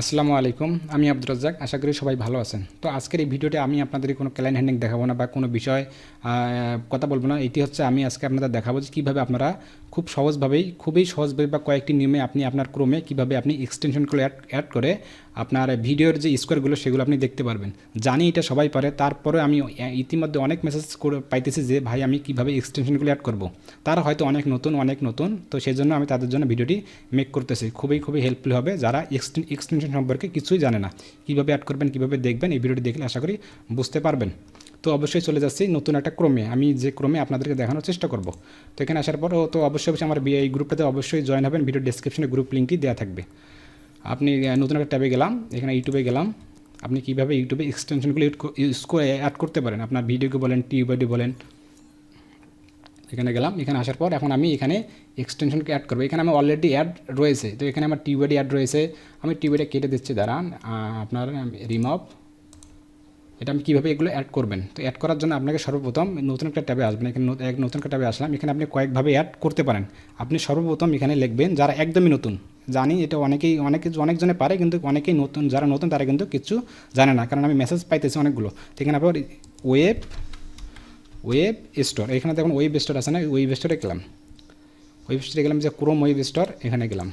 আসসালামু আলাইকুম, আমি আব্দুর রাজ্জাক, আশা করি সবাই ভালো আছেন। তো আজকের এই ভিডিওতে আমি আপনাদের কোনো ক্লাইন হ্যান্ডিং দেখাবো না বা কোনো বিষয় কথা বলব না। এটি হচ্ছে আমি আজকে আপনাদের দেখাবো যে কীভাবে আপনারা খুব সহজভাবেই, খুবই সহজভাবে বা কয়েকটি নিয়মে আপনি আপনার ক্রমে কীভাবে আপনি এক্সটেনশনগুলো অ্যাড অ্যাড করে আপনার ভিডিওর যে স্কোয়ারগুলো সেগুলো আপনি দেখতে পারবেন। জানি এটা সবাই পারে, তারপরে আমি ইতিমধ্যে অনেক মেসেজ পাইতেছি যে, ভাই, আমি কীভাবে এক্সটেনশনগুলো অ্যাড করব? তারা হয়তো অনেক নতুন অনেক নতুন, তো সেই জন্য আমি তাদের জন্য ভিডিওটি মেক করতেছি। খুবই খুবই হেল্পফুল হবে যারা এক্সটেনশন সম্পর্কে কিছুই জানে না। কীভাবে অ্যাড করবেন, কীভাবে দেখবেন, এই ভিডিওটি দেখলে আশা করি বুঝতে পারবেন। তো অবশ্যই চলে যাচ্ছি নতুন একটা ক্রমে। আমি যে ক্রমে আপনাদেরকে দেখানোর চেষ্টা করব। তো এখানে আসার পর তো অবশ্যই অবশ্যই আমার এই গ্রুপটাতে অবশ্যই জয়েন হবেন। ভিডিও ডিসক্রিপশনে গ্রুপ লিঙ্কটি দেওয়া থাকবে। আপনি নতুন একটা ট্যাবে গেলাম, এখানে ইউটিউবে গেলাম। আপনি কীভাবে ইউটিউবে এক্সটেনশনগুলো ইউজ করে অ্যাড করতে পারেন? আপনার ভিডিওকে বলেন টিউবাইডি বলেন এখানে গেলাম, এখানে আসার পর এখন আমি এখানে এক্সটেনশনকে অ্যাড করব। এখানে আমার অলরেডি অ্যাড রয়েছে। তো এখানে আমার টিউবাইডি অ্যাড রয়েছে। আমি টিউবাইডি কেটে দিচ্ছি, দাঁড়ান। আপনার রিমভ এটা আমি কীভাবে এগুলো অ্যাড করবেন? তো অ্যাড করার জন্য আপনাকে সর্বপ্রথম নতুন একটা ট্যাবে আসবেন। এখানে এক নতুন একটা ট্যাবে আসলাম। এখানে আপনি কয়েকভাবে অ্যাড করতে পারেন। আপনি সর্বপ্রথম এখানে লিখবেন, যারা একদমই নতুন, জানি এটা অনেকেই, অনেক, অনেকজনে পারে, কিন্তু অনেকেই নতুন, যারা নতুন তারা কিন্তু কিছু জানে না। কারণ আমি মেসেজ পাইতেছি অনেকগুলো। তো এখানে আপনার ওয়েব ওয়েব স্টোর এখানে দেখুন ওয়েব স্টোর আছে না? ওয়েব স্টোরে গেলাম। ওয়েব স্টোরে গেলাম যে ক্রোম ওয়েব স্টোর এখানে গেলাম।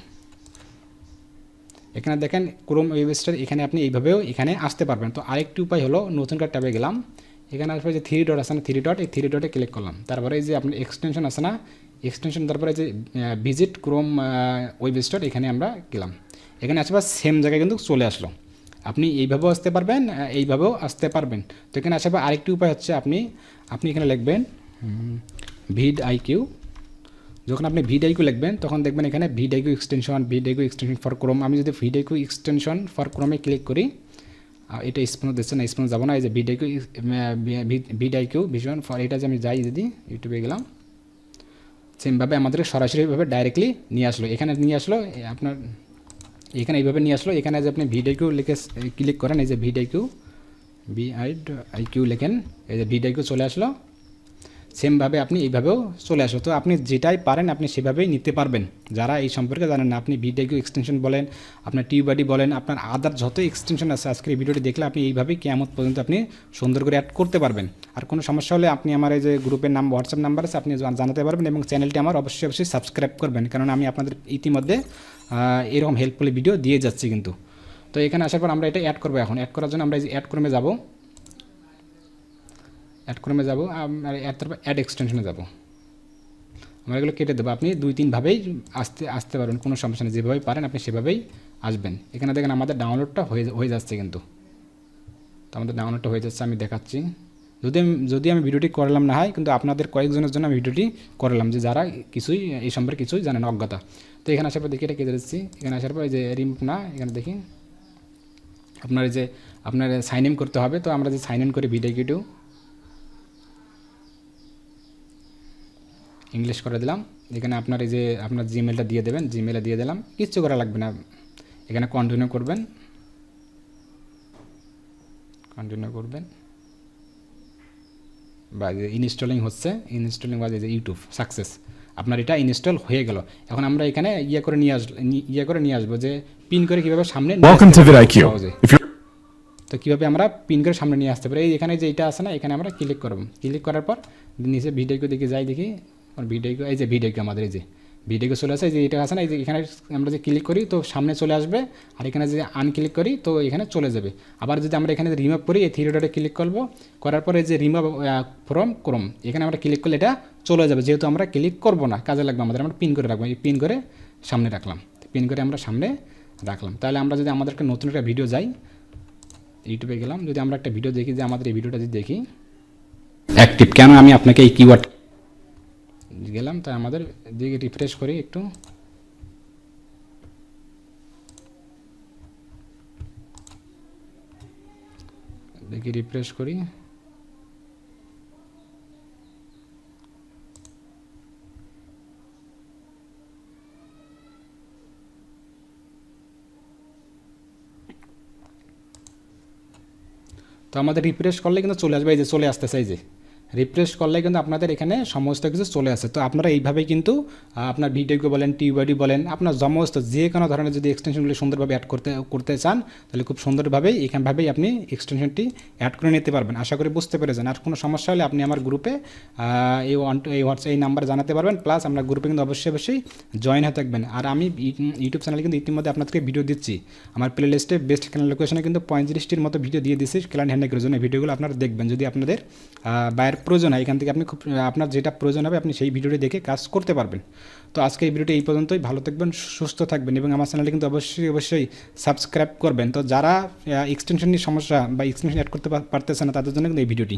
এখানে দেখেন ক্রোম ওয়েব স্টোর এখানে আপনি এইভাবেও এখানে আসতে পারবেন। তো আরেকটি উপায় হলো, নতুন কার ট্যাবে গেলাম। এখানে আসবে যে থ্রি ডট আছে না থ্রি ডট এই থ্রি ডটে ক্লিক করলাম। তারপরে এই যে আপনার এক্সটেনশন আছে না এক্সটেনশন তারপরে যে ভিজিট ক্রোম ওয়েব স্টোর এখানে আমরা গেলাম। এখানে আসবে সেম জায়গায় কিন্তু চলে আসলো। আপনি এইভাবেও আসতে পারবেন এইভাবেও আসতে পারবেন। তো এখানে আসার পর আরেকটি উপায় হচ্ছে আপনি আপনি এখানে লিখবেন ভিড আইকিউ যখন আপনি ভিডাইকু লিখবেন, তখন দেখবেন এখানে vidIQ extension vidIQ extension for Chrome আমি যদি ভিডাইকু এক্সটেনশন ফর ক্রোমে ক্লিক করি এটা স্পোন দিচ্ছে না স্পোন যাব না, এই যে ভিডাইকু ভিডাইকু ভিশন ফর এটা যে আমি যাই যদি ইউটিউবে গেলাম সেমভাবে আমাদের সরাসরিভাবে ডাইরেক্টলি নিয়ে আসলো। এখানে নিয়ে আসলো আপনার এখানে এইভাবে নিয়ে আসলো। এখানে যে আপনি ভিডিও লিখে ক্লিক করেন, এই যে video V I I Q লেখেন, এই যে ভিডিও চলে আসলো। সেমভাবে আপনি এইভাবেও চলে আসো তো আপনি যেটাই পারেন, আপনি সেভাবেই নিতে পারবেন। যারা এই সম্পর্কে জানেন না, আপনি ভিডিও এক্সটেনশন বলেন, আপনার টিউবাডি বলেন, আপনার আদার যত এক্সটেনশন আছে, আজকের ভিডিওটি দেখলে আপনি এইভাবেই কেমন পর্যন্ত আপনি সুন্দর করে অ্যাড করতে পারবেন। আর কোনো সমস্যা হলে আপনি আমার এই যে গ্রুপের নাম হোয়াটসঅ্যাপ নাম্বার আছে, আপনি জানাতে পারবেন এবং চ্যানেলটি আমার অবশ্যই অবশ্যই সাবস্ক্রাইব করবেন। কারণ আমি আপনাদের ইতিমধ্যে এরকম হেল্পফুল ভিডিও দিয়ে যাচ্ছি কিন্তু। তো এখানে আসার পর আমরা এটা অ্যাড করব এখন। অ্যাড করার জন্য আমরা এই অ্যাড ক্রমে যাব। অ্যাড ক্রমে যাব আর অ্যাড তারপর অ্যাড এক্সটেনশনে যাব। আমরা এগুলো কেটে দেবো। আপনি দুই তিনভাবেই আসতে আসতে পারবেন, কোনো সমস্যা নেই। যেভাবেই পারেন, আপনি সেভাবেই আসবেন। এখানে দেখেন আমাদের ডাউনলোডটা হয়ে হয়ে যাচ্ছে কিন্তু। তো আমাদের ডাউনলোডটা হয়ে যাচ্ছে, আমি দেখাচ্ছি। যদি আমি যদি আমি ভিডিওটি করলাম না হয়, কিন্তু আপনাদের কয়েকজনের জন্য আমি ভিডিওটি করলাম, যে যারা কিছুই, এই সম্পর্কে কিছুই জানেন অজ্ঞতা। তো এখানে আসার পর দেখি, এটা কেটে দিচ্ছি। এখানে আসার পর এই যে রিম না, এখানে দেখি। আপনার যে, আপনার সাইন ইন করতে হবে। তো আমরা যে সাইন ইন করি ভিডিও ইংলিশ করে দিলাম। এখানে আপনার এই যে আপনার জিমেলটা দিয়ে দেবেন। জিমেলে দিয়ে দিলাম। কিচ্ছু করা লাগবে না। এখানে কন্টিনিউ করবেন। কন্টিনিউ করবেন। বা যে ইনস্টলিং হচ্ছে। ইনস্টলিং বা যে ইউটিউব সাকসেস আপনার এটা ইনস্টল হয়ে গেল। এখন আমরা এখানে ইয়ে করে নিয়ে আসব ইয়ে করে নিয়ে আসব যে পিন করে কীভাবে সামনে তো কীভাবে আমরা পিন করে সামনে নিয়ে আসতে পারি? এই এখানে যে এটা আছে না এখানে আমরা ক্লিক করব। ক্লিক করার পর নিচে ভিডিওকে দেখে যাই দেখি। ভিডিও এই যে ভিডিও আমাদের এই যে ভিডিও চলে আসে যে এটা আছে না, এই যে এখানে আমরা যে ক্লিক করি তো সামনে চলে আসবে, আর এখানে যে আনক্লিক করি তো এখানে চলে যাবে। আবার যদি আমরা এখানে রিমুভ করি, এই থ্রি ডটে ক্লিক করব, করার পরে যে রিমুভ ফ্রম ক্রোম এখানে আমরা ক্লিক করলে এটা চলে যাবে। যেহেতু আমরা ক্লিক করব না, কাজে লাগবে আমাদের, আমরা পিন করে রাখব, এই পিন করে সামনে রাখলাম। পিন করে আমরা সামনে রাখলাম। তাহলে আমরা যদি আমাদেরকে নতুন একটা ভিডিও যাই, ইউটিউবে গেলাম, যদি আমরা একটা ভিডিও দেখি, যে আমাদের এই ভিডিওটা যদি দেখি। অ্যাক্টিভ কেন আমি আপনাকে এই কিওয়ার্ড গেলাম, তাই আমাদের দিকে রিফ্রেশ করি একটু। দেখি রিফ্রেশ করি। তো আমাদের রিফ্রেশ করলে কিন্তু চলে আসবে, এই যে চলে আসতেছে, এই যে। রিফ্রেশ করলে কিন্তু আপনাদের এখানে সমস্ত কিছু চলে আসে। তো আপনারা এইভাবেই কিন্তু আপনার ভিডিওকে বলেন টিউবাডি বলেন, আপনার সমস্ত যে কোনো ধরনের যদি এক্সটেনশনগুলি সুন্দরভাবে অ্যাড করতে করতে চান, তাহলে খুব সুন্দরভাবেই, এখানভাবেই আপনি এক্সটেনশনটি অ্যাড করে নিতে পারবেন। আশা করি বুঝতে পেরেছেন। আর কোনো সমস্যা হলে আপনি আমার গ্রুপে এই এই হোয়াটসঅ্যাপ এই নাম্বারে জানাতে পারবেন। প্লাস আমরা গ্রুপে কিন্তু অবশ্যই অবশ্যই জয়েন হয়ে থাকবেন। আর আমি ইউটিউব চ্যানেলে কিন্তু ইতিমধ্যে আপনাদেরকে ভিডিও দিচ্ছি। আমার প্লে লিস্টে বেস্ট ক্যানেল লোকেশনে কিন্তু পঁয়ত্রিশটির মতো ভিডিও দিয়ে দিচ্ছি ক্লায়েন্ট হ্যান্ডেকের জন্য ভিডিওগুলো আপনারা দেখবেন। যদি আপনাদের বাইরের প্রয়োজন হয়। এখান থেকে আপনি খুব, আপনার যেটা প্রয়োজন হবে, আপনি সেই ভিডিওটি দেখে কাজ করতে পারবেন। তো আজকে এই ভিডিওটি এই পর্যন্তই। ভালো থাকবেন সুস্থ থাকবেন এবং আমার চ্যানেলটি কিন্তু অবশ্যই অবশ্যই সাবস্ক্রাইব করবেন। তো যারা এক্সটেনশন নিয়ে সমস্যা বা এক্সটেনশন অ্যাড করতে পারতেছে না, তাদের জন্য কিন্তু এই ভিডিওটি।